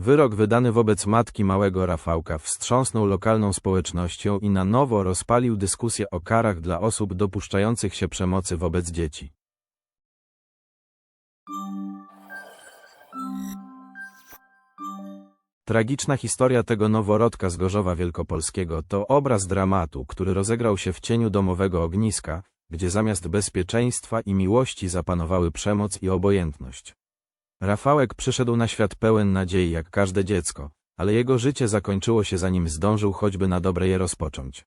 Wyrok wydany wobec matki małego Rafałka wstrząsnął lokalną społecznością i na nowo rozpalił dyskusję o karach dla osób dopuszczających się przemocy wobec dzieci. Tragiczna historia tego noworodka z Gorzowa Wielkopolskiego to obraz dramatu, który rozegrał się w cieniu domowego ogniska, gdzie zamiast bezpieczeństwa i miłości zapanowały przemoc i obojętność. Rafałek przyszedł na świat pełen nadziei jak każde dziecko, ale jego życie zakończyło się zanim zdążył choćby na dobre je rozpocząć.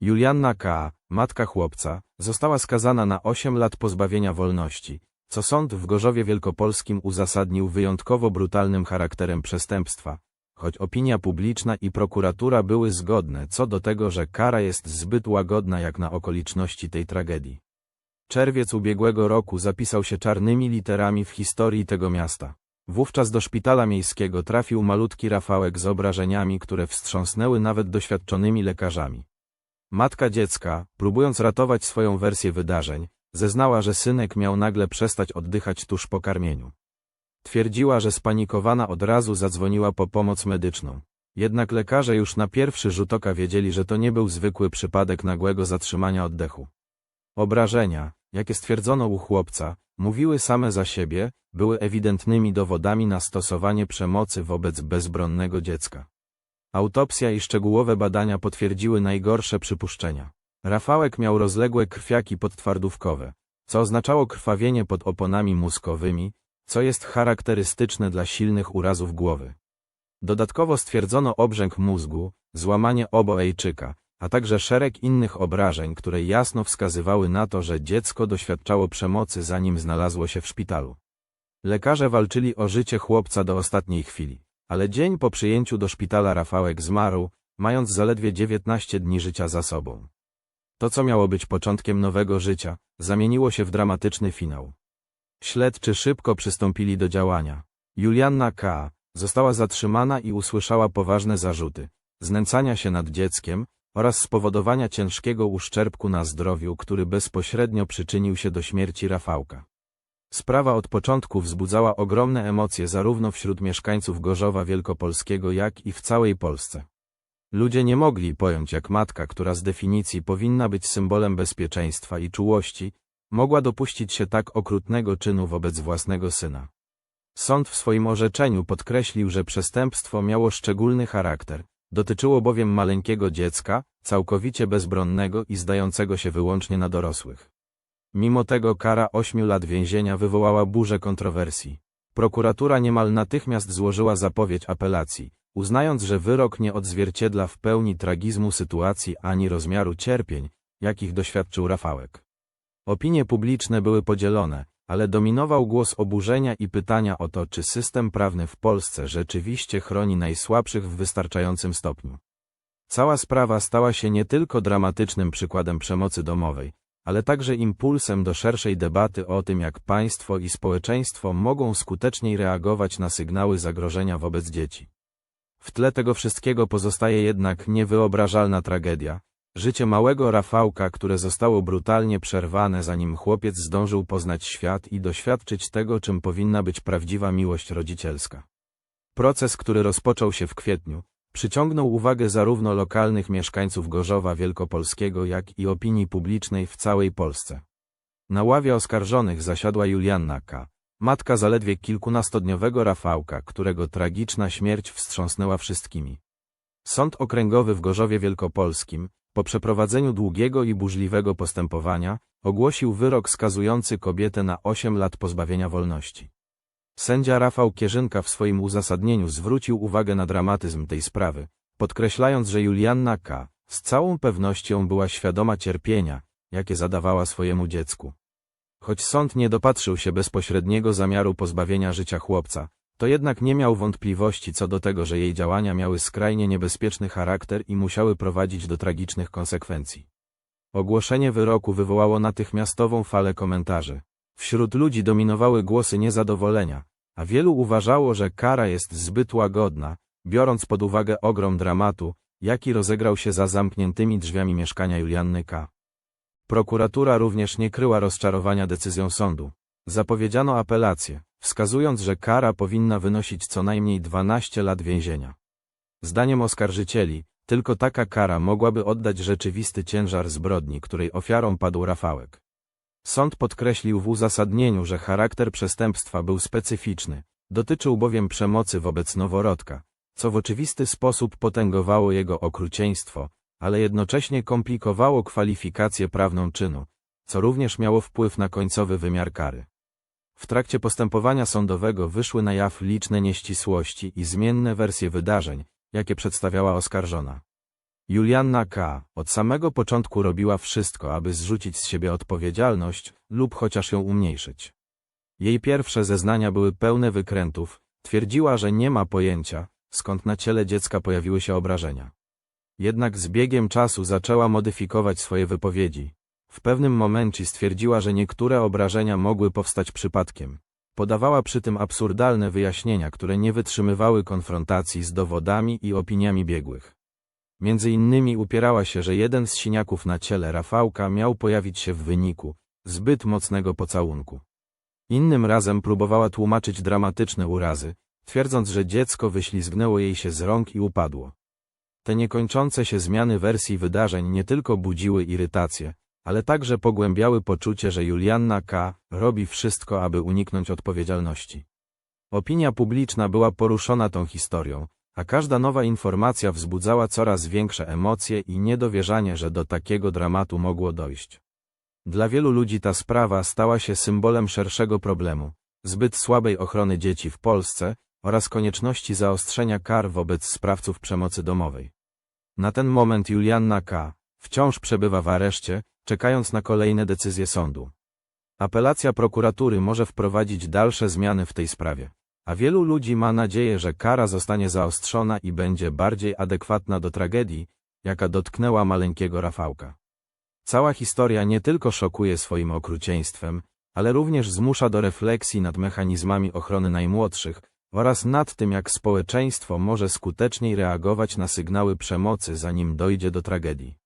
Julianna K., matka chłopca, została skazana na 8 lat pozbawienia wolności, co sąd w Gorzowie Wielkopolskim uzasadnił wyjątkowo brutalnym charakterem przestępstwa, choć opinia publiczna i prokuratura były zgodne co do tego, że kara jest zbyt łagodna jak na okoliczności tej tragedii. Czerwiec ubiegłego roku zapisał się czarnymi literami w historii tego miasta. Wówczas do szpitala miejskiego trafił malutki Rafałek z obrażeniami, które wstrząsnęły nawet doświadczonymi lekarzami. Matka dziecka, próbując ratować swoją wersję wydarzeń, zeznała, że synek miał nagle przestać oddychać tuż po karmieniu. Twierdziła, że spanikowana od razu zadzwoniła po pomoc medyczną. Jednak lekarze już na pierwszy rzut oka wiedzieli, że to nie był zwykły przypadek nagłego zatrzymania oddechu. Obrażenia, jakie stwierdzono u chłopca, mówiły same za siebie, były ewidentnymi dowodami na stosowanie przemocy wobec bezbronnego dziecka. Autopsja i szczegółowe badania potwierdziły najgorsze przypuszczenia. Rafałek miał rozległe krwiaki podtwardówkowe, co oznaczało krwawienie pod oponami mózgowymi, co jest charakterystyczne dla silnych urazów głowy. Dodatkowo stwierdzono obrzęk mózgu, złamanie oboejczyka, a także szereg innych obrażeń, które jasno wskazywały na to, że dziecko doświadczało przemocy zanim znalazło się w szpitalu. Lekarze walczyli o życie chłopca do ostatniej chwili, ale dzień po przyjęciu do szpitala Rafałek zmarł, mając zaledwie 19 dni życia za sobą. To, co miało być początkiem nowego życia, zamieniło się w dramatyczny finał. Śledczy szybko przystąpili do działania. Julianna K. została zatrzymana i usłyszała poważne zarzuty znęcania się nad dzieckiem oraz spowodowania ciężkiego uszczerbku na zdrowiu, który bezpośrednio przyczynił się do śmierci Rafałka. Sprawa od początku wzbudzała ogromne emocje zarówno wśród mieszkańców Gorzowa Wielkopolskiego, jak i w całej Polsce. Ludzie nie mogli pojąć, jak matka, która z definicji powinna być symbolem bezpieczeństwa i czułości, mogła dopuścić się tak okrutnego czynu wobec własnego syna. Sąd w swoim orzeczeniu podkreślił, że przestępstwo miało szczególny charakter, dotyczyło bowiem maleńkiego dziecka, całkowicie bezbronnego i zdającego się wyłącznie na dorosłych. Mimo tego kara ośmiu lat więzienia wywołała burzę kontrowersji. Prokuratura niemal natychmiast złożyła zapowiedź apelacji, uznając, że wyrok nie odzwierciedla w pełni tragizmu sytuacji ani rozmiaru cierpień, jakich doświadczył Rafałek. Opinie publiczne były podzielone, ale dominował głos oburzenia i pytania o to, czy system prawny w Polsce rzeczywiście chroni najsłabszych w wystarczającym stopniu. Cała sprawa stała się nie tylko dramatycznym przykładem przemocy domowej, ale także impulsem do szerszej debaty o tym, jak państwo i społeczeństwo mogą skuteczniej reagować na sygnały zagrożenia wobec dzieci. W tle tego wszystkiego pozostaje jednak niewyobrażalna tragedia, Życie małego Rafałka, które zostało brutalnie przerwane zanim chłopiec zdążył poznać świat i doświadczyć tego, czym powinna być prawdziwa miłość rodzicielska. Proces, który rozpoczął się w kwietniu, przyciągnął uwagę zarówno lokalnych mieszkańców Gorzowa Wielkopolskiego, jak i opinii publicznej w całej Polsce. Na ławie oskarżonych zasiadła Julianna K., matka zaledwie kilkunastodniowego Rafałka, którego tragiczna śmierć wstrząsnęła wszystkimi. Sąd Okręgowy w Gorzowie Wielkopolskim, po przeprowadzeniu długiego i burzliwego postępowania, ogłosił wyrok skazujący kobietę na 8 lat pozbawienia wolności. Sędzia Rafał Kierzynka w swoim uzasadnieniu zwrócił uwagę na dramatyzm tej sprawy, podkreślając, że Julianna K. z całą pewnością była świadoma cierpienia, jakie zadawała swojemu dziecku. Choć sąd nie dopatrzył się bezpośredniego zamiaru pozbawienia życia chłopca, to jednak nie miał wątpliwości co do tego, że jej działania miały skrajnie niebezpieczny charakter i musiały prowadzić do tragicznych konsekwencji. Ogłoszenie wyroku wywołało natychmiastową falę komentarzy. Wśród ludzi dominowały głosy niezadowolenia, a wielu uważało, że kara jest zbyt łagodna, biorąc pod uwagę ogrom dramatu, jaki rozegrał się za zamkniętymi drzwiami mieszkania Julianny K. Prokuratura również nie kryła rozczarowania decyzją sądu. Zapowiedziano apelację, wskazując, że kara powinna wynosić co najmniej 12 lat więzienia. Zdaniem oskarżycieli, tylko taka kara mogłaby oddać rzeczywisty ciężar zbrodni, której ofiarą padł Rafałek. Sąd podkreślił w uzasadnieniu, że charakter przestępstwa był specyficzny, dotyczył bowiem przemocy wobec noworodka, co w oczywisty sposób potęgowało jego okrucieństwo, ale jednocześnie komplikowało kwalifikację prawną czynu, co również miało wpływ na końcowy wymiar kary. W trakcie postępowania sądowego wyszły na jaw liczne nieścisłości i zmienne wersje wydarzeń, jakie przedstawiała oskarżona. Julianna K. od samego początku robiła wszystko, aby zrzucić z siebie odpowiedzialność lub chociaż ją umniejszyć. Jej pierwsze zeznania były pełne wykrętów, twierdziła, że nie ma pojęcia, skąd na ciele dziecka pojawiły się obrażenia. Jednak z biegiem czasu zaczęła modyfikować swoje wypowiedzi. W pewnym momencie stwierdziła, że niektóre obrażenia mogły powstać przypadkiem. Podawała przy tym absurdalne wyjaśnienia, które nie wytrzymywały konfrontacji z dowodami i opiniami biegłych. Między innymi upierała się, że jeden z siniaków na ciele Rafałka miał pojawić się w wyniku zbyt mocnego pocałunku. Innym razem próbowała tłumaczyć dramatyczne urazy, twierdząc, że dziecko wyślizgnęło jej się z rąk i upadło. Te niekończące się zmiany wersji wydarzeń nie tylko budziły irytację, ale także pogłębiały poczucie, że Julianna K. robi wszystko, aby uniknąć odpowiedzialności. Opinia publiczna była poruszona tą historią, a każda nowa informacja wzbudzała coraz większe emocje i niedowierzanie, że do takiego dramatu mogło dojść. Dla wielu ludzi ta sprawa stała się symbolem szerszego problemu, zbyt słabej ochrony dzieci w Polsce oraz konieczności zaostrzenia kar wobec sprawców przemocy domowej. Na ten moment Julianna K. wciąż przebywa w areszcie, czekając na kolejne decyzje sądu. Apelacja prokuratury może wprowadzić dalsze zmiany w tej sprawie, a wielu ludzi ma nadzieję, że kara zostanie zaostrzona i będzie bardziej adekwatna do tragedii, jaka dotknęła maleńkiego Rafałka. Cała historia nie tylko szokuje swoim okrucieństwem, ale również zmusza do refleksji nad mechanizmami ochrony najmłodszych oraz nad tym, jak społeczeństwo może skuteczniej reagować na sygnały przemocy, zanim dojdzie do tragedii.